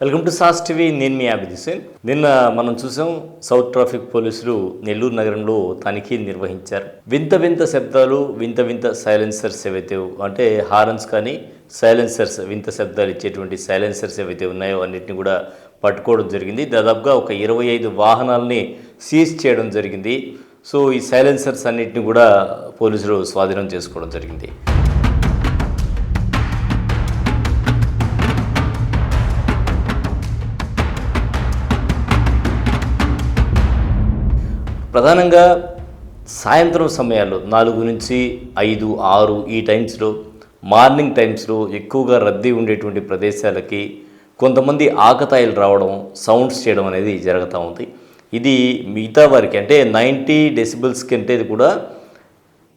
Welcome to sauce TV. నేను మీ అభిద్ హుసేన్ నిన్న మనం చూసాం సౌత్ ట్రాఫిక్ పోలీసులు నెల్లూరు నగరంలో తనిఖీలు నిర్వహించారు. వింత వింత శబ్దాలు వింత వింత సైలెన్సర్స్ ఏవైతే అంటే హారన్స్ కానీ సైలెన్సర్స్ వింత శబ్దాలు ఇచ్చేటువంటి సైలెన్సర్స్ ఏవైతే ఉన్నాయో అన్నిటిని కూడా పట్టుకోవడం జరిగింది. దాదాపుగా ఒక ఇరవై ఐదు వాహనాలని సీజ్ చేయడం జరిగింది. సో ఈ సైలెన్సర్స్ అన్నిటిని కూడా పోలీసులు స్వాధీనం చేసుకోవడం జరిగింది. ప్రధానంగా సాయంత్రం సమయాల్లో నాలుగు నుంచి ఐదు ఆరు ఈ టైమ్స్లో మార్నింగ్ టైమ్స్లో ఎక్కువగా రద్దీ ఉండేటువంటి ప్రదేశాలకి కొంతమంది ఆకతాయిలు రావడం సౌండ్స్ చేయడం అనేది జరుగుతూ ఉంది. ఇది మిగతా వారికి అంటే నైంటీ డెసిబుల్స్ కంటే కూడా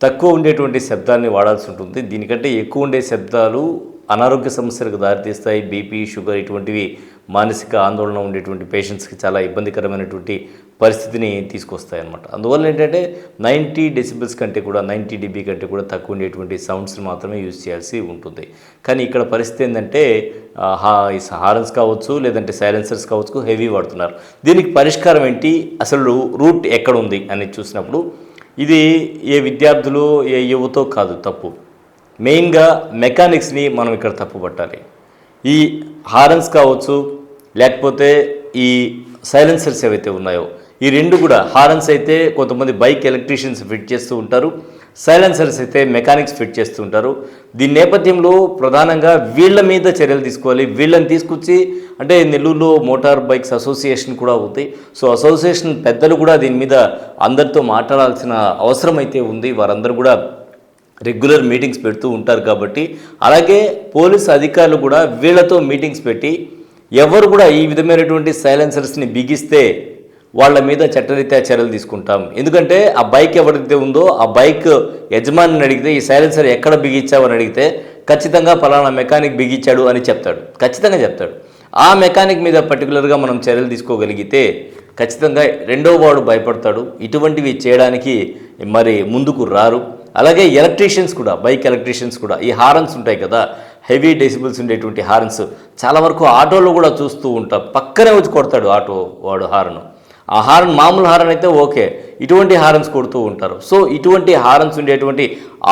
తక్కువ ఉండేటువంటి శబ్దాన్ని వాడాల్సి ఉంటుంది. దీనికంటే ఎక్కువ ఉండే శబ్దాలు అనారోగ్య సమస్యలకు దారితీస్తాయి. బీపీ షుగర్ ఇటువంటివి మానసిక ఆందోళన ఉండేటువంటి పేషెంట్స్కి చాలా ఇబ్బందికరమైనటువంటి పరిస్థితిని తీసుకొస్తాయి అన్నమాట అందువల్ల ఏంటంటే నైంటీ డెసిబుల్స్ కంటే కూడా నైంటీ డిబి కంటే కూడా తక్కువ ఉండేటువంటి సౌండ్స్ని మాత్రమే యూజ్ చేయాల్సి ఉంటుంది. కానీ ఇక్కడ పరిస్థితి ఏంటంటే హా ఈ హారన్స్ కావచ్చు లేదంటే సైలెన్సర్స్ కావచ్చు హెవీ వాడుతున్నారు. దీనికి పరిష్కారం ఏంటి? అసలు రూట్ ఎక్కడ ఉంది అని చూసినప్పుడు ఇది ఏ విద్యార్థులు ఏ యువతో కాదు తప్పు. మెయిన్గా మెకానిక్స్ని మనం ఇక్కడ తప్పు పట్టాలి ఈ హారన్స్ కావచ్చు లేకపోతే ఈ సైలెన్సర్స్ ఏవైతే ఉన్నాయో ఈ రెండు కూడా హారన్స్ అయితే కొంతమంది బైక్ ఎలక్ట్రీషియన్స్ ఫిట్ చేస్తూ ఉంటారు సైలెన్సర్స్ అయితే మెకానిక్స్ ఫిట్ చేస్తూ ఉంటారు. దీని నేపథ్యంలో ప్రధానంగా వీళ్ళ మీద చర్యలు తీసుకోవాలి. వీళ్ళని తీసుకొచ్చి అంటే నెల్లూరులో మోటార్ బైక్స్ అసోసియేషన్ కూడా ఉంది సో అసోసియేషన్ పెద్దలు కూడా దీని మీద అందరితో మాట్లాడాల్సిన అవసరం అయితే ఉంది. వారందరూ కూడా రెగ్యులర్ మీటింగ్స్ పెడుతూ ఉంటారు కాబట్టి. అలాగే పోలీస్ అధికారులు కూడా వీళ్ళతో మీటింగ్స్ పెట్టి ఎవరు కూడా ఈ విధమైనటువంటి సైలెన్సర్స్ని బిగిస్తే వాళ్ళ మీద చట్టరీత్యా చర్యలు తీసుకుంటాం. ఎందుకంటే ఆ బైక్ ఎవరైతే ఉందో ఆ బైక్ యజమానిని అడిగితే ఈ సైలెన్సర్ ఎక్కడ బిగించావని అడిగితే ఖచ్చితంగా పలానా మెకానిక్ బిగించాడు అని చెప్తాడు. ఖచ్చితంగా చెప్తాడు. ఆ మెకానిక్ మీద పర్టికులర్గా మనం చర్యలు తీసుకోగలిగితే ఖచ్చితంగా రెండో వాడు భయపడతాడు. ఇటువంటివి చేయడానికి మరి ముందుకు రారు. అలాగే ఎలక్ట్రీషియన్స్ కూడా బైక్ ఎలక్ట్రీషియన్స్ కూడా ఈ హారన్స్ ఉంటాయి కదా హెవీ డెసిబుల్స్ ఉండేటువంటి హారన్స్. చాలా వరకు ఆటోలో కూడా చూస్తూ ఉంటాం. పక్కనే వచ్చి కొడతాడు ఆటో వాడు హారన్. ఆ హారన్ మామూలు హారన్ అయితే ఓకే. ఇటువంటి హారన్స్ కొడుతూ ఉంటారు. సో ఇటువంటి హారన్స్ ఉండేటువంటి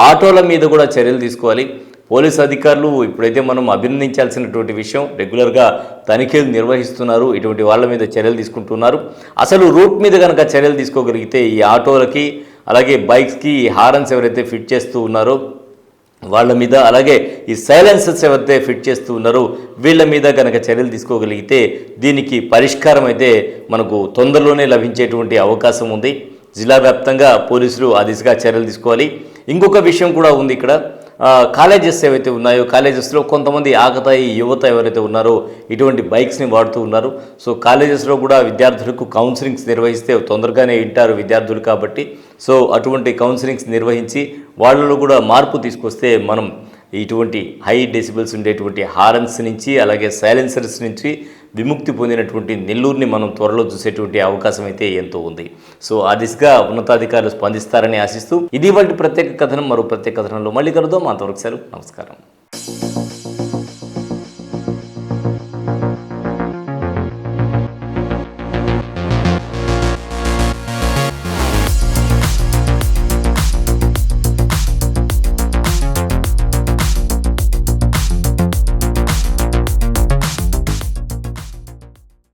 ఆటోల మీద కూడా చర్యలు తీసుకోవాలి. పోలీస్ అధికారులు ఇప్పుడైతే మనం అభినందించాల్సినటువంటి విషయం రెగ్యులర్గా తనిఖీలు నిర్వహిస్తున్నారు. ఇటువంటి వాళ్ళ మీద చర్యలు తీసుకుంటున్నారు. అసలు రూట్ మీద కనుక చర్యలు తీసుకోగలిగితే ఈ ఆటోలకి అలాగే బైక్స్కి హారన్స్ ఎవరైతే ఫిట్ చేస్తూ ఉన్నారో వాళ్ళ మీద అలాగే ఈ సైలెన్సర్స్ ఎవరైతే ఫిట్ చేస్తూ ఉన్నారో. వీళ్ళ మీద కనుక చర్యలు తీసుకోగలిగితే దీనికి పరిష్కారం అయితే మనకు తొందరలోనే లభించేటువంటి అవకాశం ఉంది. జిల్లా వ్యాప్తంగా పోలీసులు ఆ దిశగా చర్యలు తీసుకోవాలి. ఇంకొక విషయం కూడా ఉంది ఇక్కడ. కాలేజెస్ ఏవైతే ఉన్నాయో కాలేజెస్లో కొంతమంది ఆకతాయి యువత ఎవరైతే ఉన్నారో ఇటువంటి బైక్స్ని వాడుతూ ఉన్నారు. సో కాలేజెస్లో కూడా విద్యార్థులకు కౌన్సిలింగ్స్ నిర్వహిస్తే తొందరగానే వింటారు విద్యార్థులు కాబట్టి. సో అటువంటి కౌన్సిలింగ్స్ నిర్వహించి వాళ్ళలో కూడా మార్పు తీసుకొస్తే మనం ఇటువంటి హై డెసిబుల్స్ ఉండేటువంటి హారన్స్ నుంచి అలాగే సైలెన్సర్స్ నుంచి విముక్తి పొందినటువంటి నెల్లూరుని మనం త్వరలో చూసేటువంటి అవకాశం అయితే ఎంతో ఉంది. సో ఆ దిశగా ఉన్నతాధికారులు స్పందిస్తారని ఆశిస్తూ ఇది వాటి ప్రత్యేక కథనం మరో ప్రత్యేక కథనంలో మళ్ళీ కలుద్దాం. అంతవరకు సార్ నమస్కారం.